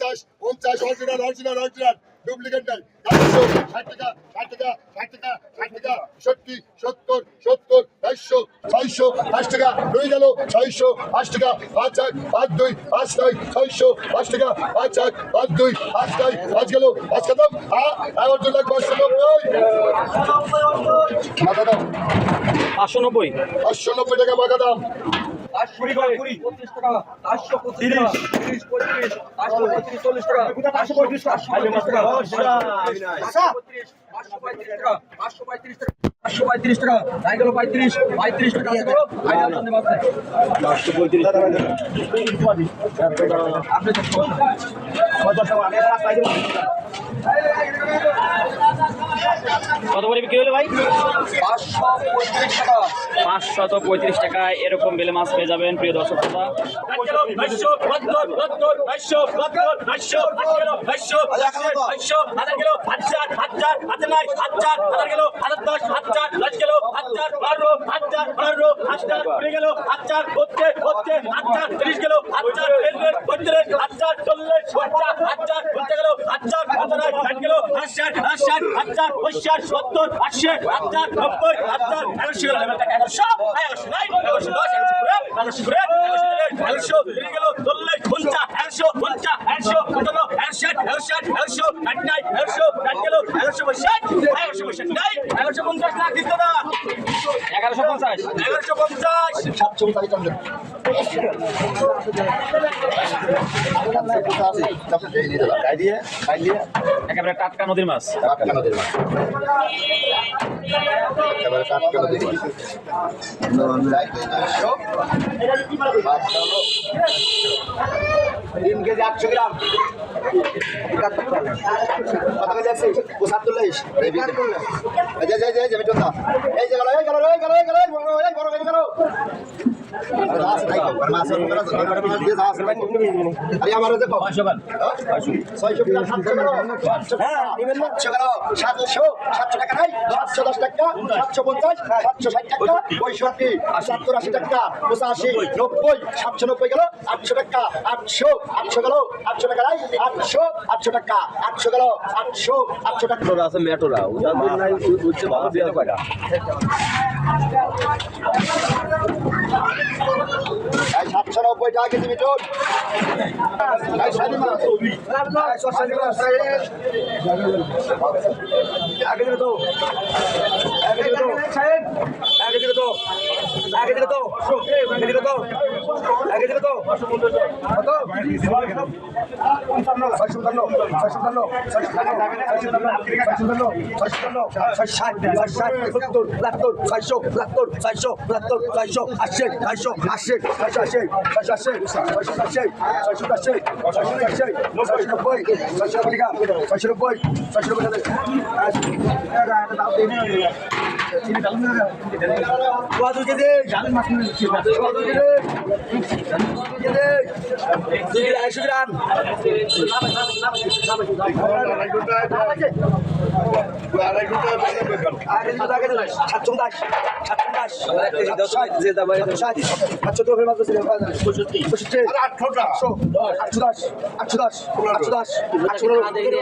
পঞ্চাশ পঞ্চাশ original original original duplicate নাই। একশো ষাট টাকা ষাট টাকা ষাট টাকা ষাট টাকা সত্তর সত্তর সত্তর একশো ছয়শো পাঁচ টাকা রয়ে গেল ছয়শো পাঁচ টাকা পাঁচ এক পাঁচ দুই পাঁচ নয় ছয়শো পাঁচ টাকা পাঁচ এক পাঁচ দুই পাঁচ নয় পাঁচ গেল পাঁচ খতম। হ্যাঁ এগারো লাখ পাঁচশো নব্বই মাথা দাম পাঁচশো নব্বই। পাঁচশো নব্বই টাকা মাথা দাম কুড়ি টাকা কুড়ি। পঁচিশ টাকা পাঁচশো পঁচিশ তিরিশ। পঁয়ত্রিশ পাঁচশো পঁয়ত্রিশ চল্লিশ টাকা পাঁচশো পঁয়ত্রিশ টাকা। পাঁচশো পঁয়ত্রিশ পাঁচশো পঁয়ত্রিশ টাকা পাঁচশো পঁয়ত্রিশ টাকা পাঁচশো পঁয়ত্রিশ টাকা তাই গেল পঁয়ত্রিশ পঁয়ত্রিশ টাকা শুনতে পাচ্ছেন আপনি কত করে বিক্রি হলো ভাই পঁয়ত্রিশ টাকা পাঁচশত পঁয়ত্রিশ টাকায় এরকম বেলে মাছ পেয়ে যাবেন প্রিয় দর্শক সত্তর হাজার নব্বই এগারোশো এগারোশো এগারোশো নয় এগারোশো দশ এগারোশো কুড়ি এগারোশো কুড়ি এগারোশো তিরিশ গেল চল্লিশ পঞ্চাশ একশো পঞ্চাশ একশো পঞ্চান্ন একশো একশো একশো ষাট নাই একশো ষাট গেল পঁয়ষাট পঁয়ষাট এগারোশো পঞ্চাশ লাখ দিতে না। এগারোশো পঞ্চাশ। এগারোশো পঞ্চাশ। সাতশো তারিখ গাই দিয়ে খাই দিয়ে একেবারে টাটকা নদীর মাছ। টাটকা নদীর মাছ। একেবারে টাটকা নদীর মাছ। তিন কেজি আটশো গ্রাম। কত কেজি আছে পঁচাত্তরলিশ এই যে এই গেল এই গেল এই গেল এই গেল এই গেল। আরে সাতশো সাতশো সাতশো সাতশো টাকা নাই সাতশো দশ টাকা সাতশো পঞ্চাশ সাতশো ষাট টাকা পঁয়ষট্টি সত্তর আশি টাকা পঁচাশি নব্বই সাতশো নব্বই গেল আটশো টাকা আটশো আটশো গেল আটশো টাকা নাই আটশো আটশো টাকা আটশো গেল আটশো আটশো টাকা আছে মেটোরা বুঝছে ভালো এই সাতশো নব্বই টাকা কেজি মিটন আগে দিকে তো আগে দিকে তো আগে দিকে তো আগে দিকে তো আগে দিকে তো আগে দিকে তো কত ছয়শো পঞ্চান্ন ছয়শো সত্তর ছয়শো আশি ছয়শো আশি ছয়শো আশি ছয়শো আশি ছয়শো আশি ছয়শো আশি ছয়শো আশি ছয়শো নব্বই ছয়শো নব্বই ছয়শো নব্বই ছয়শো নব্বই আড়াইশো গ্রাম সাতশো দাস সাতশো দাস সাতশো তো মাত্র পঁয়ষট্টি পঁয়ষট্টি আটশো আটশো আটশো দশ আটশো দশ আটশো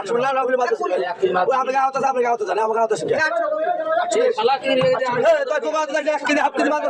আটশো না ওই আপনার গাঁও তো জানে আমার গাঁও তো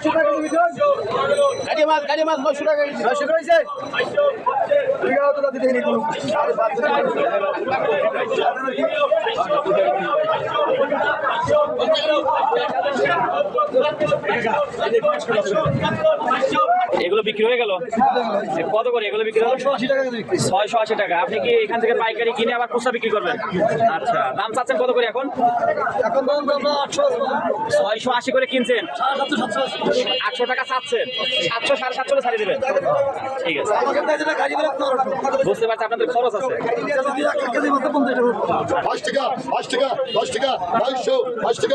শিখে তুই তো গাঁও হাফ কেজি। মাত্র পানি দাম রাখা চল্লিশ এগুলো বিক্রি হয়ে গেল? কত করে এগুলো বিক্রি হলো? ছয়শো আশি টাকা আপনি কি এখান থেকে পাইকারি কিনে আবার খুচরা বিক্রি করবেন? আচ্ছা দাম চাচ্ছেন কত করে এখন? ছয়শো আশি করে কিনছেন? আটশো টাকা চাচ্ছেন? সাতশো সাড়ে সাতশো ছাড়িয়ে দেবেন। ঠিক আছে। বুঝতে পারছি আপনাদের খরচ আছে। টাকা টাকা দশ টাকা টাকা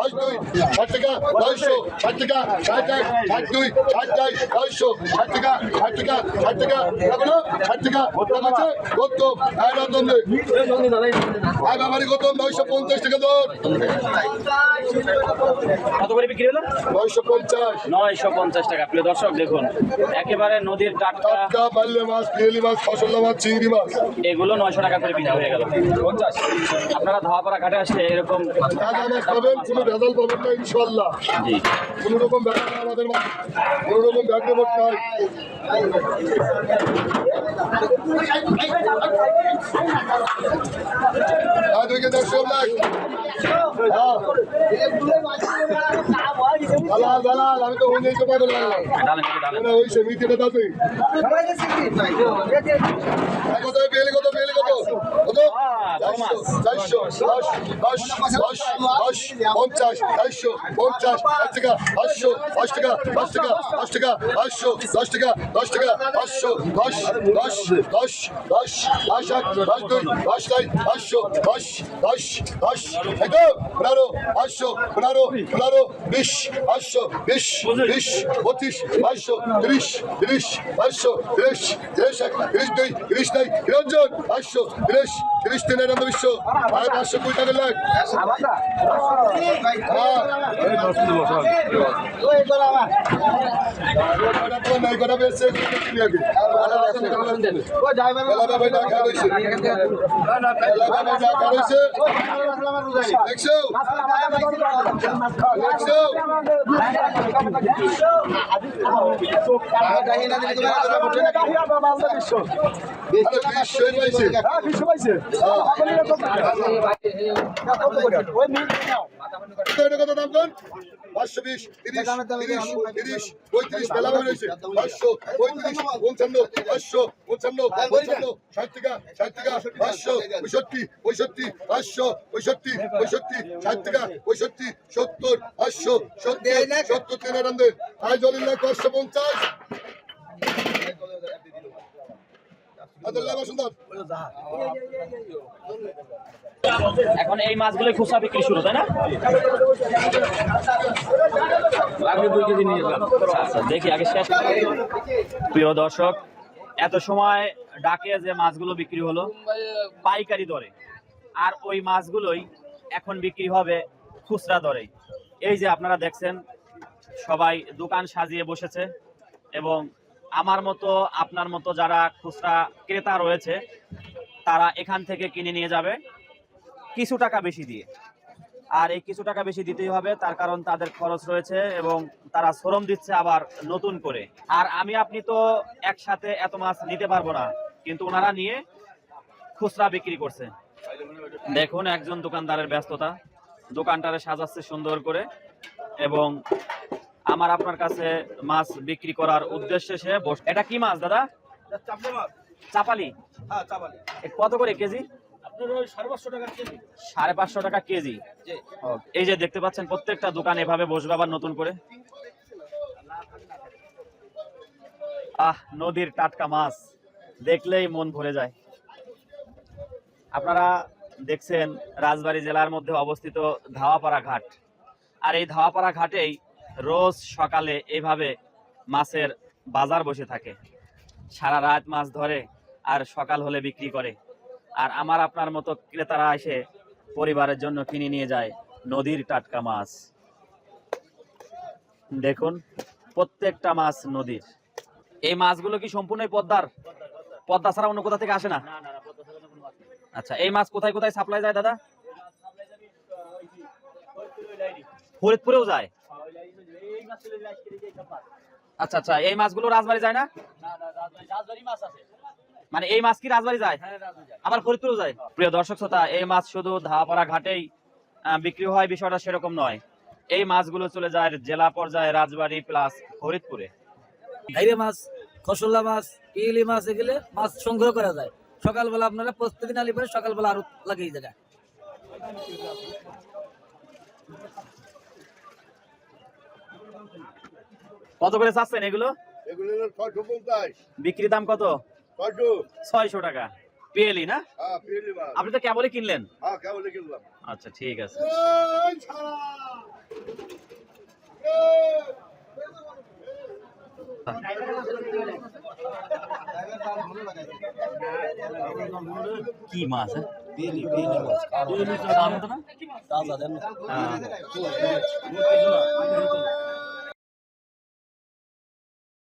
এক দুই ষাট টাকা নয়শো ষাট টাকা ষাট এক ষাট দুই ষাট চার নয়শো ষাট টাকা ষাট টাকা ষাট টাকা এখনও ষাট টাকা দাম আছে কত হ্যাঁ রতন হ্যাঁ বাবারি কত নয়শো পঞ্চাশ টাকা দর। কত করে বিক্রি হলো? নয়শো পঞ্চাশ। নয়শো পঞ্চাশ টাকা। প্রিয় দর্শক দেখুন একেবারে নদীর টাটকা। মাছ পিয়েলি মাছ ফসল মাছ চিংড়ি মাছ। এগুলো নয়শো টাকা করে বিক্রি হয়ে গেল। আপনারা ধাওয়া ধাওয়াপাড়া ঘাটে আসলে এরকম টাকা মাছ পাবেন কোনো ভেজাল পাবেন না ইনশাল্লাহ জি। কোনো রকম ব্যাপার না আমাদের মাছ। কোনো রকম ব্যাগের মত নাই। হ্যাঁ দুই কেজি লাখ দালাল দালাল আমি তো পাগল না ওই সে কত কত কত কত চারশো দশ দশ দশ দশ পঞ্চাশ চারশো পঞ্চাশ এক টাকা পাঁচশো পাঁচ টাকা পাঁচ টাকা পাঁচ টাকা পাঁচশো দশ টাকা দশ টাকা পাঁচশো দশ দশ দশ দশ দশ এক দশ দুই দশ নয় পাঁচশো দশ দশ দশ তো পনেরো পাঁচশো পনেরো পনেরো বিশ পাঁচশো বিশ বিশ дрищ, отиш, ашо, дрищ, дрищ, ашо, дрищ, дрешак, дрищ, дрищ, дрищ, дрищ, дрищ, дрищ, дрищ, дрищ, তিন আনন্দ বিশ্ব আর পাঁচশো কুড়ি টাকা লাখ। নাই কটা বেশি ঢাকা রয়েছে ঢাকা রয়েছে দেখছ দেখছ আরে বিশ পাইছে। কত বিশ তিরিশ তিরিশ তিরিশ পঁয়ত্রিশ মেলা পাঁচশো পঞ্চান্ন পাঁচশো পঞ্চান্ন পঞ্চান্ন ষাট টাকা ষাট টাকা পাঁচশো পঁয়ষট্টি পঁয়ষট্টি পাঁচশো পঁয়ষট্টি পঁয়ষট্টি ষাট পঁয়ষট্টি সত্তর পাঁচশো সত্তর সত্তর তিন আনন্দের আয় পাঁচশো পঞ্চাশ এখন এই মাছগুলো খুচরা বিক্রি শুরু তাই না? আচ্ছা, দেখি আগে শেষ প্রিয় দর্শক এত সময় ডাকে যে মাছগুলো বিক্রি হলো পাইকারি দরে। আর ওই মাছগুলোই এখন বিক্রি হবে খুচরা দরে। এই যে আপনারা দেখছেন সবাই দোকান সাজিয়ে বসেছে এবং আমার মতো, আপনার মতো যারা খুচরা ক্রেতা রয়েছে, তারা এখান থেকে কিনে নিয়ে যাবে কিছু টাকা বেশি দিয়ে। আর এই কিছু টাকা বেশি দিতেই হবে, তার কারণ তাদের খরচ রয়েছে এবং তারা শ্রম দিচ্ছে আবার নতুন করে। আর আমি, আপনি তো একসাথে এত মাছ নিতে পারব না, কিন্তু ওনারা নিয়ে খুচরা বিক্রি করছে। দেখুন একজন দোকানদারের ব্যস্ততা। দোকানটারে সাজাচ্ছে সুন্দর করে এবং আমার আপনার কাছে মাছ বিক্রি করার উদ্দেশ্যে সে বস এটা কি মাছ দাদা? চাপালি? কত করে কেজি? সাড়ে পাঁচশো টাকা কেজি। এই যে দেখতে পাচ্ছেন প্রত্যেকটা দোকান এভাবে বসবে আবার নতুন করে? আহ নদীর টাটকা মাছ। দেখলেই মন ভরে যায়। আপনারা দেখছেন রাজবাড়ী জেলার মধ্যে অবস্থিত ধাওয়াপাড়া ঘাট। আর এই ধাওয়াপাড়া ঘাটেই রোজ সকালে এভাবে মাছের বাজার বসে থাকে। সারা রাত মাছ ধরে আর সকাল হলে বিক্রি করে। আর আমার আপনার মতো ক্রেতারা এসে পরিবারের জন্য কিনে নিয়ে যায় নদীর টাটকা মাছ। দেখুন, প্রত্যেকটা মাছ নদীর। এই মাছগুলো কি সম্পূর্ণই পদ্মার? পদ্মা ছাড়া অন্য কোথা থেকে আসে না? আচ্ছা এই মাছ কোথায় কোথায় সাপ্লাই যায় দাদা? ফরিদপুরেও যায়? আচ্ছা আচ্ছা এই মাছগুলো রাজবাড়ি যায় না? মানে এই মাছ কি রাজবাড়ি যায়? আবার ফরিদপুরেও যায়? প্রিয় দর্শক শ্রোতা, এই মাছ শুধু ধাপাড়া ঘাটেই বিক্রি হয়, বিষয়টা সেরকম নয়। এই মাছগুলো চলে যায় জেলা পর্যায়ে রাজবাড়ি প্লাস ফরিদপুরে। ঘাইরে মাছ খসল্লা মাছ ইলি মাছ, এগুলো মাছ সংগ্রহ করা যায়। সকালবেলা আপনারা প্রস্তুতি নালি পরে সকালবেলা আরও লাগে এই কত করে চাচ্ছেন এগুলো বিক্রি দাম কত ছয়শো টাকা পেয়েলি না হ্যাঁ পিএলি মাছ আপনি তো কেবলই কিনলেন হ্যাঁ আচ্ছা ঠিক আছে কি মাছ হ্যাঁ? তো না? হ্যাঁ।